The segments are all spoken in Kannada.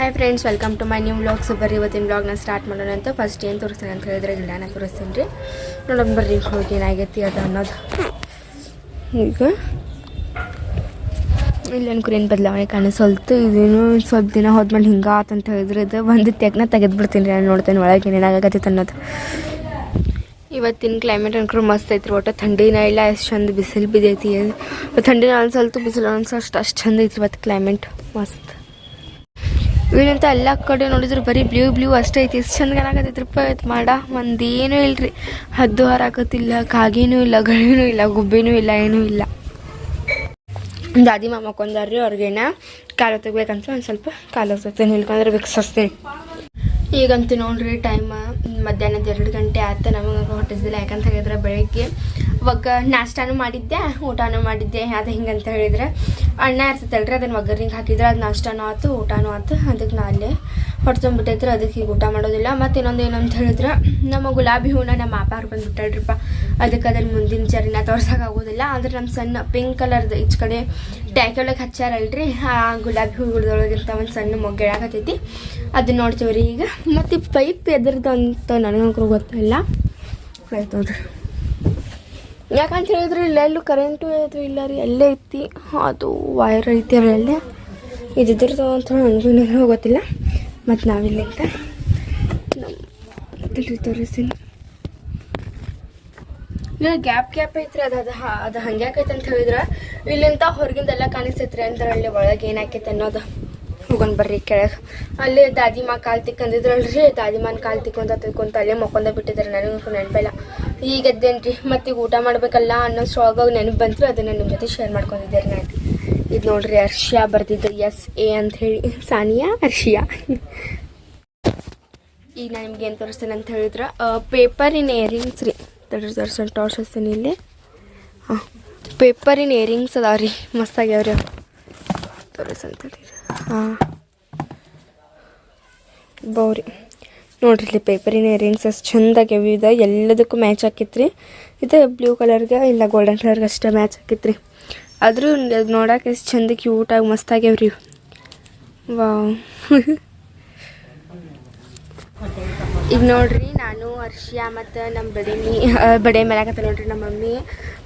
Hi friends welcome to my new vlogs ಬರ್ರಿ ಇವತ್ತಿನ ವ್ಲಾಗ್ನ ಸ್ಟಾರ್ಟ್ ಮಾಡೋಣ ಅಂತ ಫಸ್ಟ್ ಏನು ತೋರಿಸ್ತೀನಿ ಅಂತ ಹೇಳಿದ್ರೆ ಗಿಡನ ತೋರಿಸ್ತೀನಿ ರೀ. ನೋಡೋಣ ಬರ್ರಿ ಹೋಗಿ ಏನಾಗೈತಿ ಅದು ಅನ್ನೋದು. ಈಗ ಇಲ್ಲೇನು ಏನು ಬದಲಾವಣೆ ಕಾಣಿಸಲ್ತು ಇದೇನು ಸ್ವಲ್ಪ ದಿನ ಹೋದ್ಮೇಲೆ ಹಿಂಗೆ ಆತಂತ ಹೇಳಿದ್ರೆ ಇದು ಒಂದು ತೆಗ್ನ ತೆಗೆದ್ಬಿಡ್ತೀನಿ ರೀ. ನಾನು ನೋಡ್ತೇನೆ ಒಳಗೆ ಏನಾಗತ್ತೈತೆ ಅನ್ನೋದು. ಇವತ್ತಿನ ಕ್ಲೈಮೇಟ್ ಅನ್ಕರು ಮಸ್ತ್ ಐತ್ರಿ. ಒಟ್ಟು ಥಂಡಿನ ಇಲ್ಲ, ಎಷ್ಟು ಚಂದ ಬಿಸಿಲು ಬಿದ್ದೈತಿ. ಥಂಡಿನ ಅನ್ಸಲ್ತು ಬಿಸಿಲು ಅನ್ಸೋ ಅಷ್ಟು ಅಷ್ಟು ಚಂದ ಐತಿ ಇವತ್ತು ಕ್ಲೈಮೇಟ್ ಮಸ್ತ್. ಇಲ್ಲಂತ ಎಲ್ಲ ಕಡೆ ನೋಡಿದ್ರು ಬರೀ ಬ್ಲೂ ಬ್ಲೂ ಅಷ್ಟೇ ಐತಿ. ಎಷ್ಟು ಚಂದ ಕಾಣಕತ್ತೈತ್ರಪ್ಪ ಇದು ಮಾಡ ಒಂದೇನೂ ಇಲ್ರಿ. ಹದ್ದು ಹಾರಾಕತ್ತಿಲ್ಲ ಕಾಗಿನೂ ಇಲ್ಲ, ಗಳಿನೂ ಇಲ್ಲ, ಗುಬ್ಬಿನೂ ಇಲ್ಲ, ಏನೂ ಇಲ್ಲ. ದಾದಿ ಮಾಮ ಅವ್ರಿಗೆ ಕಾಲು ತೆಗ್ಬೇಕಂತ ಒಂದು ಸ್ವಲ್ಪ ಕಾಲು ತೆಗ್ತೀನಿ ಇಲ್ಕಂದ್ರೆ ವಿಕ್ಸಿಸ್ತೀನಿ ಈಗಂತೂ ನೋಡ್ರಿ ಟೈಮ್ ಮಧ್ಯಾಹ್ನದ ಎರಡು ಗಂಟೆ ಆತ ನಮಗೆ ಹೊಟ್ಟಿಸಿದಿಲ್ಲ ಯಾಕಂತ ಹೇಳಿದ್ರೆ ಬೆಳಗ್ಗೆ ಒಗ್ಗ ನಾಷ್ಟಾನು ಮಾಡಿದ್ದೆ ಊಟನೂ ಮಾಡಿದ್ದೆ ಅದು ಹಿಂಗಂತ ಹೇಳಿದ್ರೆ ಅಣ್ಣ ಇರ್ತೈತಲ್ರಿ, ಅದನ್ನ ಒಗ್ಗರ್ನಿಗೆ ಹಾಕಿದ್ರೆ ಅದು ನಾಷ್ಟಾನು ಆಯ್ತು ಊಟನೂ ಆಯ್ತು ಅದಕ್ಕೆ ನಾ ಅಲ್ಲೇ ಹೊಟ್ಟೆ ತುಂಬಿಟ್ಟೈತ್ರಿ ಅದಕ್ಕೆ ಈಗ ಊಟ ಮಾಡೋದಿಲ್ಲ. ಮತ್ತು ಇನ್ನೊಂದು ಏನಂತ ಹೇಳಿದ್ರೆ, ನಮ್ಮ ಗುಲಾಬಿ ಹೂವನ್ನ ನಮ್ಮ ಅಪ್ಪಾರು ಬಂದುಬಿಟ್ಟಾಳ್ರಿಪ್ಪ ಅದಕ್ಕೆ ಅದ್ರ ಮುಂದಿನ ಚರಿನ ತೋರ್ಸೋಕ್ಕಾಗೋದಿಲ್ಲ ಅಂದ್ರೆ ನಮ್ಮ ಸಣ್ಣ ಪಿಂಕ್ ಕಲರ್ದು ಈಚ್ ಕಡೆ ಟ್ಯಾಕಿ ಹಚ್ಚಾರಲ್ರಿ, ಆ ಗುಲಾಬಿ ಹೂಗಳ್ದೊಳಗಿಂತ ಒಂದು ಸಣ್ಣ ಮೊಗ್ಗೆ ಇಳಾಕತ್ತೈತಿ ಅದನ್ನ ನೋಡ್ತೀವಿ ರೀ ಈಗ. ಮತ್ತು ಪೈಪ್ ಎದ್ರದ್ದು ಅಂತ ಗೊತ್ತಿಲ್ಲ. ಆಯ್ತು ಯಾಕಂತ ಹೇಳಿದ್ರೆ ಇಲ್ಲೆಲ್ಲೂ ಕರೆಂಟು ಇದು ಇಲ್ಲ ರೀ. ಎಲ್ಲೇ ಐತಿ. ಅದು ವೈರ್ ಐತಿ ಅಲ್ಲೇ. ಇದ್ರದ್ದು ಅಂತ ನನಗೂ ಗೊತ್ತಿಲ್ಲ. ಮತ್ತು ನಾವಿಲ್ಲಿಂದ ನಮ್ಮ ತೋರಿಸ್ತೀನಿ. ಇಲ್ಲ, ಗ್ಯಾಪ್ ಗ್ಯಾಪ್ ಐತ್ರಿ, ಅದು ಅದು ಅದು ಹಂಗ್ಯಾಕೈತೆ ಅಂತ ಹೇಳಿದ್ರೆ. ಇಲ್ಲಿಂದ ಹೊರಗಿಂದೆಲ್ಲ ಕಾಣಿಸ್ತೈತ್ರಿ ಅಂತ ಅಲ್ಲಿ ಒಳಗೆ ಏನಾಕೈತೆ ಅನ್ನೋದು. ಹೋಗೋಣ ಬರ್ರಿ ಕೆಳಗೆ. ಅಲ್ಲಿ ದಾದಿಮಾ ಕಾಲು ತಿಕ್ಕಂದಿದ್ರಲ್ರಿ ದಾದಿಮಾನ್ ಕಾಲು ತಿಕ್ಕೊಂತ ತಿಕ್ಕೊಂತ ಅಲ್ಲೇ ಮಕ್ಕೊಂದ ಬಿಟ್ಟಿದ್ದಾರೆ, ನನಗೂ ನೆನಪಿಲ್ಲ ಈಗ ಎದ್ದೇನ್ರಿ, ಮತ್ತೀಗ ಊಟ ಮಾಡ್ಬೇಕಲ್ಲ ಅನ್ನೋಷ್ಟ್ರೊಳಗೆ ನೆನಪು ಬಂತು ಅದನ್ನ ನಿಮ್ಮ ಜೊತೆ ಶೇರ್ ಮಾಡ್ಕೊಂಡಿದ್ದೀರಿ ನಾನು ಇದು ನೋಡ್ರಿ ಅರ್ಷಿಯಾ ಬರ್ದಿದ್ದು. ಎಸ್ ಎ ಅಂತ ಹೇಳಿ. ಸಾನಿಯಾ ಅರ್ಷಿಯಾ ಈಗ ನಾನು ನಿಮ್ಗೆ ಏನು ತೋರಿಸ್ತೇನೆ ಅಂತ ಹೇಳಿದ್ರೆ ಪೇಪರ್ ಇನ್ ಇಯರಿಂಗ್ಸ್ ರೀ. ತೋರಿಸ್ತಾನೆ ತೋರಿಸ್ತೀನಿ ಇಲ್ಲಿ. ಹಾಂ ಪೇಪರ್ ಇನ್ ಇಯರಿಂಗ್ಸ್ ಅದಾವ ರೀ. ಮಸ್ತಾಗ್ಯಾವ್ರಿ ಅವು. ತೋರಿಸಂತೇಳಿ ಹಾಂ ಬೌರಿ. ನೋಡ್ರಿ ಪೇಪರಿನ ಇಯರಿಂಗ್ಸ್ ಅಷ್ಟು ಚಂದಾಗ್ಯಾವ ಇದು ಎಲ್ಲದಕ್ಕೂ ಮ್ಯಾಚ್ ಹಾಕಿತ್ರಿ. ಇದು ಬ್ಲೂ ಕಲರ್ಗೆ ಇಲ್ಲ ಗೋಲ್ಡನ್ ಕಲರ್ಗೆ ಅಷ್ಟೇ ಮ್ಯಾಚ್ ಆಕೈತ್ರಿ ಆದರೂ ನೋಡಕ್ಕೆ ಎಷ್ಟು ಚಂದ ಕ್ಯೂಟಾಗಿ ಮಸ್ತಾಗ್ಯಾವ್ರಿ ವಾವ್. ಈಗ ನೋಡ್ರಿ ನಾನು ಅರ್ಷಿಯಾ ಮತ್ತು ನಮ್ಮ ಬಡೀನಿ ಬಡೆ ಮೇಲಾಕತ್ತೆ ನೋಡ್ರಿ ನಮ್ಮ ಮಮ್ಮಿ.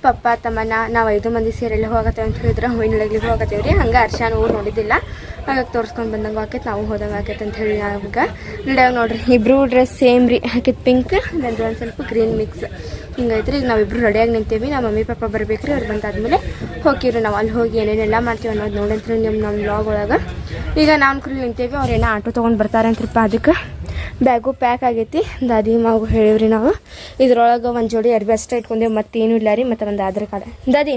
ಪಪ್ಪ ತಮ್ಮನ ನಾವು ಐದು ಮಂದಿ ಸೇರೆಲ್ಲ ಹೋಗತ್ತೇವೆ ಅಂತ ಹೇಳಿದ್ರೆ ಹೂವಿನ ಹೋಗತ್ತೇವ್ರಿ. ಹೋಗತ್ತೇವೆ ರೀ ಹಂಗೆ ಹರ್ಷಾನು ಊರು ನೋಡಿದ್ದಿಲ್ಲ. ಹಾಗಾಗಿ ತೋರಿಸ್ಕೊಂಡು ಬಂದಂಗೆ ಆಕೈತೆ ನಾವು ಹೋದಂಗೆ ಆಕೈತೆ ಅಂತ ಹೇಳಿ ನಡ್ಯಾಗ ನೋಡ್ರಿ ಇಬ್ಬರು ಡ್ರೆಸ್ ಸೇಮ್ ರೀ. ಹಾಕಿದ್ ಪಿಂಕ್ ನಂದು ಒಂದು ಸ್ವಲ್ಪ ಗ್ರೀನ್ ಮಿಕ್ಸ್ ಹಿಂಗೈತ್ರಿ ಈಗ ನಾವಿಬ್ರು ರೆಡಿಯಾಗಿ ನಿಂತೀವಿ. ನಮ್ಮ ಮಮ್ಮಿ ಪಪ್ಪ ಬರ್ಬೇಕ್ರಿ ಅವ್ರು ಬಂದಾದ್ಮೇಲೆ ಹೋಗಿವ್ರಿ ನಾವು. ಅಲ್ಲಿ ಹೋಗಿ ಏನೇನೆಲ್ಲ ಮಾಡ್ತೀವಿ ಅನ್ನೋದು ನೋಡಂತ್ರಿ ನಿಮ್ಮ ನಮ್ಮ ಬ್ಲಾಗ್ ಒಳಗೆ. ಈಗ ನಾವು ಕುರಿ ನಿಂತೇವಿ ಅವ್ರು ಏನೋ ಆಟೋ ತೊಗೊಂಡು ಬರ್ತಾರೆ ಅಂತ್ರಪ್ಪ ಅದಕ್ಕೆ ಬ್ಯಾಗು ಪ್ಯಾಕ್ ಆಗೈತಿ. ದಾದಿ ಮಾವು ಹೇಳಿವ್ರಿ ನಾವು. ಇದ್ರೊಳಗೆ ಒಂದು ಜೋಡಿ ಅರ್ಬಿ ಅಷ್ಟೇ ಇಟ್ಕೊಂಡೇವು ಮತ್ತೇನು ಇಲ್ಲ ರೀ ಮತ್ತು ಒಂದು ಆಧಾರ್ ಕಾರ್ಡ್. ದಾದಿ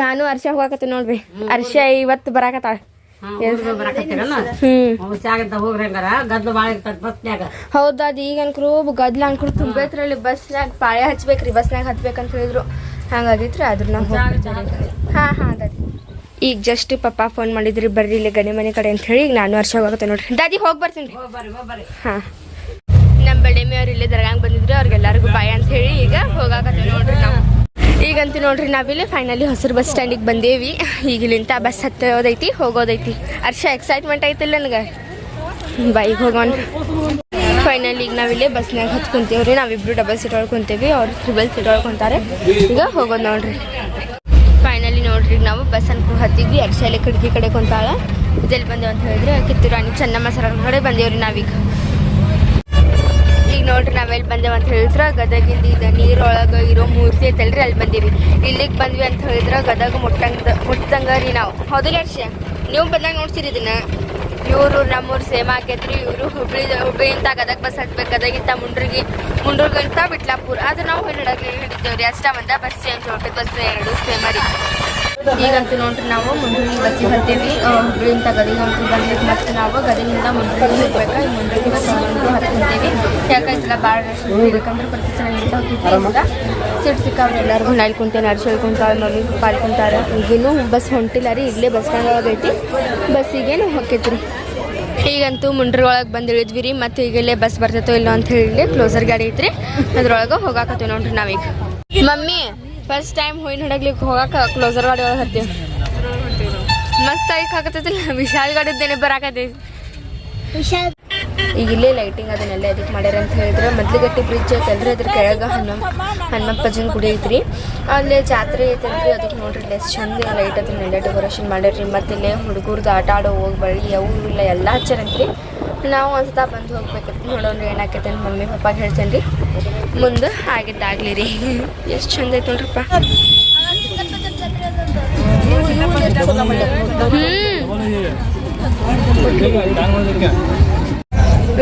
ನಾನು ಅರ್ಷ ಹೋಗಕತ್ತೆ ನೋಡ್ರಿ. ಅರ್ಷ ಇವತ್ತು ಬರಾಕತ್ತಾಳ. ಹ್ಮ್. ಜಾಗದ ಹೋಗ್ರಿ ಹಂಗಾರ? ಗದ್ಲು ಭಾಳ ಇರ್ತದ ಬಸ್ನ್ಯಾಗ ಹೌದು ಅದು ಈಗ ಅನ್ಕರು ಗದ್ಲ ಅನ್ಕರು ತುಂಬೈತ್ರಲ್ಲಿ ಬಸ್ನಾಗ ಪಾಳೆ ಹಚ್ಬೇಕ್ರಿ ಬಸ್ನಾಗ ಹತ್ಬೇಕಂತ ಹೇಳಿದ್ರು. ಹಂಗಾಗಿತ್ರಿ ಆದ್ರ ನಾವು ಹಾ ಹಾ ದಾದಿ ಈಗ ಜಸ್ಟ್ ಪಪ್ಪ ಫೋನ್ ಮಾಡಿದ್ರಿ ಬರ್ರಿ ಇಲ್ಲಿ ಗಣಿ ಮನೆ ಕಡೆ ಅಂತ ಹೇಳಿ ಈಗ ನಾನು ವರ್ಷ ಹೋಗುತ್ತೆ ನೋಡ್ರಿ. ದಾದಿ ಹೋಗಿ ಬರ್ತೀನಿ. ಹಾ. ನಮ್ಮ ಬಳ್ಳೆಮೆ ಅವ್ರು ಇಲ್ಲೇ ದರ್ಗಾಂಗ್ ಬಂದಿದ್ರು ಅವ್ರಿಗೆಲ್ಲರಿಗೂ ಬಾಯ್ ಅಂತ ಹೇಳಿ ಈಗ ಹೋಗಾಕತ್ತೆ ನೋಡ್ರಿ, ನಾವಿಲ್ಲಿ ಫೈನಲಿ ಹೊಸರು ಬಸ್ ಸ್ಟ್ಯಾಂಡಿಗೆ ಬಂದೇವಿ. ಈಗ ಇಲ್ಲಿಂದ ಬಸ್ ಹತ್ತೋದೈತಿ, ಹೋಗೋದೈತಿ. ಅರ್ಷ ಎಕ್ಸೈಟ್ಮೆಂಟ್ ಐತಿಲ್ಲ ನನಗೆ? ಬೈಕ್ ಹೋಗೋಣ. ಫೈನಲ್ ಈಗ ನಾವಿಲ್ಲೇ ಬಸ್ನಾಗ ಹತ್ತು ಕುಂತೇವ್ರಿ. ನಾವಿಬ್ರು ಡಬಲ್ ಸೀಟ್ ಒಳಗೆ ಕುಂತೇವಿ, ಅವ್ರು ತ್ರಿಬಲ್ ಸೀಟ್ ಒಳಗೆ ಕುಂತಾರೆ. ಈಗ ಹೋಗೋದು ನೋಡ್ರಿ. ಫೈನಲಿ ನೋಡ್ರಿ ನಾವು ಬಸ್ ಅನ್ಕೊಂಡು ಹತ್ತಿದ್ವಿ. ಅರ್ಷ ಇಲ್ಲಿ ಕಿಟಕಿ ಕಡೆ ಕುಂತಾಳ. ಇದೆಲ್ಲಿ ಬಂದೇವು ಅಂತ ಹೇಳಿದ್ರೆ ಕಿತ್ತೂರು ರಾಣಿ ಚೆನ್ನಮ್ಮ ಸರ್ ಕಡೆ ಬಂದೇವ್ರಿ ನಾವೀಗ. ನೋಡ್ರಿ ನಾವೆಲ್ಲಿ ಬಂದೇವ ಅಂತ ಹೇಳಿದ್ರ ಗದಗಿಂದ ಇದು ನೀರೊಳಗೆ ಇರೋ ಮೂರ್ತಿ ಐತಲ್ರಿ ಅಲ್ಲಿ ಬಂದೀವಿ. ಇಲ್ಲಿಗೆ ಬಂದ್ವಿ ಅಂತ ಹೇಳಿದ್ರ ಗದಗ ಮುಟ್ಟಂಗ ಮುಟ್ಟಂಗ ರೀ ನಾವು ಹೌದಿಲ್ಲ ನೀವು ಬಂದಾಗ ನೋಡ್ತೀರಿ ಇದನ್ನ. ಇವರು ನಮ್ಮೂರು ಸೇಮ್ ಆಗೈತ್ರಿ ಇವರು ಹುಬ್ಳಿ, ಹುಬ್ಳಿಯಿಂದ ಗದಗ ಬಸ್ ಹತ್ಬೇಕು, ಗದಗಿಂತ ಮುಂಡ್ರಿಗೆ, ಮುಂಡ್ರಿಗಿಂತ ಬಿಟ್ಲಾಪುರ. ಆದ್ರೆ ನಾವು ಹಿಡಿದಾಗ ಹಿಡಿತೇವ್ರಿ ಅಷ್ಟ ಬಂದ ಬಸ್ ಚೇಂಜ್ ಹೊಟ್ಟೆ ಬಸ್ ಎರಡು ಸೇಮ್ ರೀ ಈಗಂತೂ ನೋಡ್ರಿ ನಾವು ಮುಂಡ್ರಿಗೆ ಬಸ್ಸಿಗೆ ಹತ್ತೀವಿ ಹುಬ್ಳಿಯಿಂದ ಗದಗ ಅಂತ ಬಂದಿದ್ದು ಮತ್ತೆ ನಾವು ಗದಗಿಂದ ಮುಂಡ್ರಿಗೆ ಹೋಗ್ಬೇಕು? ಈ ಮುಂಡ್ರಿಗೆ ಬಸ್ ಮುಂಡ್ರಿಗೆ ಹತ್ಕೊಂತೀವಿ ಯಾಕಂದ್ರೆ ಭಾಳ ರಶ್ ಬೇಕಂದ್ರೆ ಪ್ರತಿ ಸಲ ನಿಂತ ಹೋಗ್ತಿದ್ದ ಸೀಟ್ ಸಿಕ್ಕಾವ್ರಿ ಎಲ್ಲರಿಗೂ ನಾಳೆ ಕುಂತೇನೆ ಅರ್ಶಿ ಹೇಳ್ಕೊಂತಾಳೆ ಮಮ್ಮಿ ಪಾಲ್ಕೊಂತಾರೆ ಈಗೇನು ಬಸ್ ಹೊಂಟಿಲ್ಲ ರೀ. ಇಲ್ಲೇ ಬಸ್ ಸ್ಟ್ಯಾಂಡ್ ಒಳಗೆ ಐತಿ ಬಸ್ಸಿಗೇನು ಹೊಕ್ಕೈತ್ರಿ ಈಗಂತೂ ಮುಂಡ್ರಿ ಒಳಗೆ ಬಂದು ಇಳಿದ್ವಿ ರೀ. ಮತ್ತು ಈಗ ಇಲ್ಲೇ ಬಸ್ ಬರ್ತೈತೋ ಇಲ್ಲೋ ಅಂತ ಹೇಳಿ ಕ್ಲೋಸರ್ ಗಾಡಿ ಐತ್ರಿ. ಅದ್ರೊಳಗೆ ಹೋಗಾಕತ್ತೀವಿ ನೋಡ್ರಿ ನಾವೀಗ. ಮಮ್ಮಿ ಫಸ್ಟ್ ಟೈಮ್ ಹೂವಿನ ಹಡಗ್ಲಿಕ್ಕೆ ಹೋಗಾಕ ಕ್ಲೋಸರ್ ಗಾಡಿ ಒಳಗೆ ಹತ್ತೀವಿ ಮಸ್ತ್ ಆಗಿ ಹಾಕತ್ತೈತಿಲ್ಲ ವಿಶಾಲ್ ಗಾಡಿದ್ದೇನೆ ಬರಾಕತ್ತೈತಿ ಈಗ ಇಲ್ಲೇ ಲೈಟಿಂಗ್ ಅದನ್ನೆಲ್ಲ ಎದಕ್ಕೆ ಮಾಡ್ಯಾರ ಅಂತ ಹೇಳಿದ್ರೆ. ಮೊದ್ಲಿಗಟ್ಟಿ ಬ್ರಿಡ್ಜ್ ಐತಲ್ರಿ ಅದ್ರ ಕೆಳಗೆ ಹನುಮ ಹನುಮಪ್ಪಜನ ಗುಡಿ ಐತ್ರಿ. ಅಲ್ಲೇ ಜಾತ್ರೆ ಐತಲ್ರಿ ಅದಕ್ಕೆ ನೋಡ್ರಿ ಎಷ್ಟು ಚಂದ ಲೈಟ್ ಅದನ್ನೆಲ್ಲ ಡೆಕೋರೇಷನ್ ಮಾಡ್ಯಾರ್ರಿ. ಮತ್ತೆ ಇಲ್ಲೇ ಹುಡುಗರ್ದು ಆಟ ಆಡೋ ಹೋಗಿ ಬಳಿ ಅವು ಇಲ್ಲ ಎಲ್ಲ ಹಚ್ಚಾರಂತ್ರಿ ನಾವು ಒಂದ್ಸತ ಬಂದು ಹೋಗ್ಬೇಕಂತ ನೋಡೋಣ ಏನಾಕೈತೆ ಮಮ್ಮಿ ಪಪ್ಪಾಗೆ ಹೇಳ್ತೇನೆ ರೀ ಮುಂದೆ ಆಗಿದ್ದಾಗಲಿ ರೀ. ಎಷ್ಟು ಚಂದ ಐತೆ ನೋಡ್ರಪ್ಪ.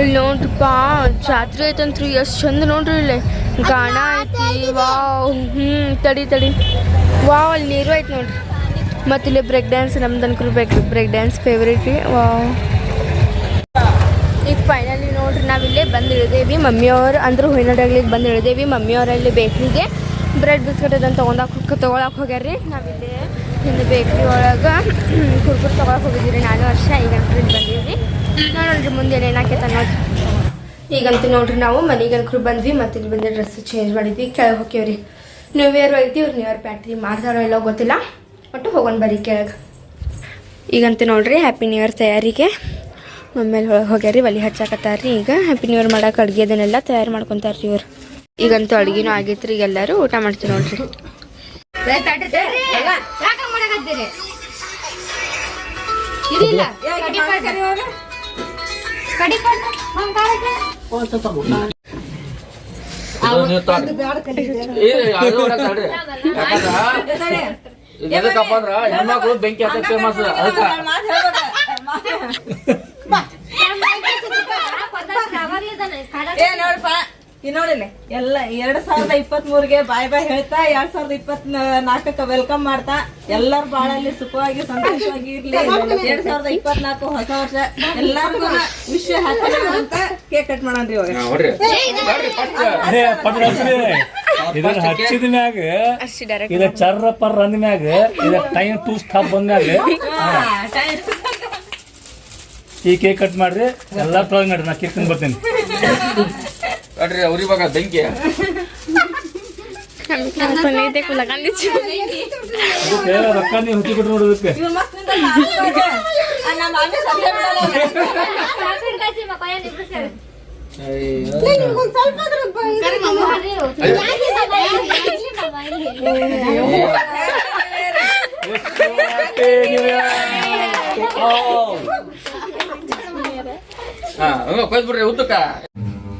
ಇಲ್ಲಿ ನೋಡ್ರಪ್ಪ, ಜಾತ್ರೆ ಐತಂತ್ರಿ, ಎಷ್ಟು ಚಂದ ನೋಡ್ರಿ ಇಲ್ಲಿ. ಗಾಣ ಐತಿ, ವಾವ್. ಹ್ಞೂ ತಡಿ ತಡಿ. ವಾವ್, ಅಲ್ಲಿ ನೀರು ಐತಿ ನೋಡ್ರಿ. ಮತ್ತು ಇಲ್ಲಿ ಬ್ರೇಕ್ ಡ್ಯಾನ್ಸ್ ನಮ್ದು ಅನ್ಕರು ಬ್ರೇಕ್ ಬ್ರೇಕ್ ಡ್ಯಾನ್ಸ್ ಫೇವ್ರೇಟ್ ರೀ. ವಾವ್. ಈಗ ಫೈನಲಿ ನೋಡ್ರಿ ಇಲ್ಲೇ ಬಂದು ಇಳಿದೇವಿ. ಮಮ್ಮಿಯವ್ರು ಅಂದ್ರೆ ಹೂವಿನಡಗ್ಲಿಗೆ ಬಂದು ಇಳಿದೇವಿ. ಮಮ್ಮಿಯವರಲ್ಲಿ ಬೇಕ್ರಿಗೆ ಬ್ರೆಡ್ ಬಿಸ್ಕೆಟ್ ಅದನ್ನು ತೊಗೊಂಡಾಕ ತೊಗೊಳಕ್ಕೆ ಹೋಗ್ಯಾರ್ರಿ. ನಾವಿಲ್ಲೇ ಹಿಂದೆ ಬೇಕ್ರಿ ಒಳಗೆ ಕುರ್ಕುರ್ ತೊಗೊಳಕ್ಕೆ ಹೋಗಿದ್ದೀರಿ. ನಾನು ವರ್ಷ ಈಗ ಇಲ್ಲಿ ಬಂದೀವಿ ನೋಡ್ರಿ ಮುಂದೆ ಏನಾಕೈತೆ ಅನ್ನೋದು. ಈಗಂತೂ ನೋಡ್ರಿ ನಾವು ಮನೆಗೆ ಅನ್ಕೂರು ಬಂದ್ವಿ ಮತ್ತೆ ಇಲ್ಲಿ ಬಂದು ಡ್ರೆಸ್ ಚೇಂಜ್ ಮಾಡಿದ್ವಿ. ಕೆಳಗೆ ಹೋಗ್ಯವ್ರಿ ನ್ಯೂ ಇಯರ್ ಐತಿ ಇವ್ರು ನ್ಯೂ ಇಯರ್ ಪ್ಯಾಟ್ರಿ ಮಾಡ್ತಾರೋ ಎಲ್ಲ ಗೊತ್ತಿಲ್ಲ. ಒಟ್ಟು ಹೋಗೋಣ ಬರ್ರಿ ಕೆಳಗೆ. ಈಗಂತೂ ನೋಡ್ರಿ ಹ್ಯಾಪಿ ನ್ಯೂ ಇಯರ್ ತಯಾರಿಗೆ. ಮಮ್ಮೇಲೆ ಒಳಗೆ ಹೋಗ್ಯಾರಿ ಒಲಿ ಹಚ್ಚಾಕತ್ತಾರ್ರಿ. ಈಗ ಹ್ಯಾಪಿ ನ್ಯೂ ಇಯರ್ ಮಾಡಕ್ಕೆ ಅಡುಗೆ ಅದನ್ನೆಲ್ಲ ತಯಾರು ಮಾಡ್ಕೊತಾರ್ರಿ ಇವ್ರು. ಈಗಂತೂ ಅಡುಗೆನೂ ಆಗೈತ್ರಿ, ಈಗ ಎಲ್ಲರೂ ಊಟ ಮಾಡ್ತೀವಿ ನೋಡ್ರಿ. ಬೆಂಕಿ ಹತ್ತ ಫೇಮಸ್ ಅದಕ್ಕ. ಏ ನೋಡಪ್ಪ ಈ ನೋಡಿಲ್ಲ ಎಲ್ಲ ಎರಡ್ ಸಾವಿರದ ಇಪ್ಪತ್ತ್ ಮೂರ್ಗೆ ಬಾಯ್ ಬಾಯ್ ಹೇಳ್ತಾ ಎರಡ್ ಸಾವಿರದ ಇಪ್ಪತ್ ನಾಲ್ಕಕ್ಕ ವೆಲ್ಕಮ್ ಮಾಡ್ತಾ. ಎಲ್ಲಾರು ಬಾಳಲ್ಲಿ ಸುಖವಾಗಿ ಸಂತೋಷವಾಗಿ ಇರ್ಲಿ. ಎರಡ್ ಸಾವಿರದ ಇಪ್ಪತ್ನಾಲ್ಕು ಹೊಸ ವರ್ಷ. ಎಲ್ಲಾರ್ಗು ವಿಶ್ವ ಹ್ಯಾಪಿ ಅಂತ ಕೇಕ್ ಕಟ್ ಮಾಡೋಣ್ರಿ ಇವಾಗ. ಹಚ್ಚಿದೆ ಇದನ್ನ ಹಚ್ಚಿದ ಮ್ಯಾಗ ಇದ ಚರ್ರ ಪರ್ ಅಂದ ಮ್ಯಾಗ ಇದ ಟೈಮ್ ಟೂ ಸ್ಟಾಪ್ ಬಂದ್ಮ್ಯಾಗ ಈ ಕೇಕ್ ಕಟ್ ಮಾಡ್ರಿ ಎಲ್ಲ ಪ್ರಾಬ್ಲಮ್ ಮಾಡ್ರಿ ನಾ ಕೇಕ್ ತಿಂದ್ ಬರ್ತೀನಿ ನೋಡ್ರಿ ಅವ್ರ ಇವಾಗ ಬೆಂಕಿ. ಅದಕ್ಕೆ ರೊಕ್ಕ ನೀವು ಹುಚ್ಚಿ ಕೊಟ್ಟು ನೋಡೋದಕ್ಕೆ ನಿಂತ ಬಿಡ್ರಿ ಉದ್ದಕ್ಕ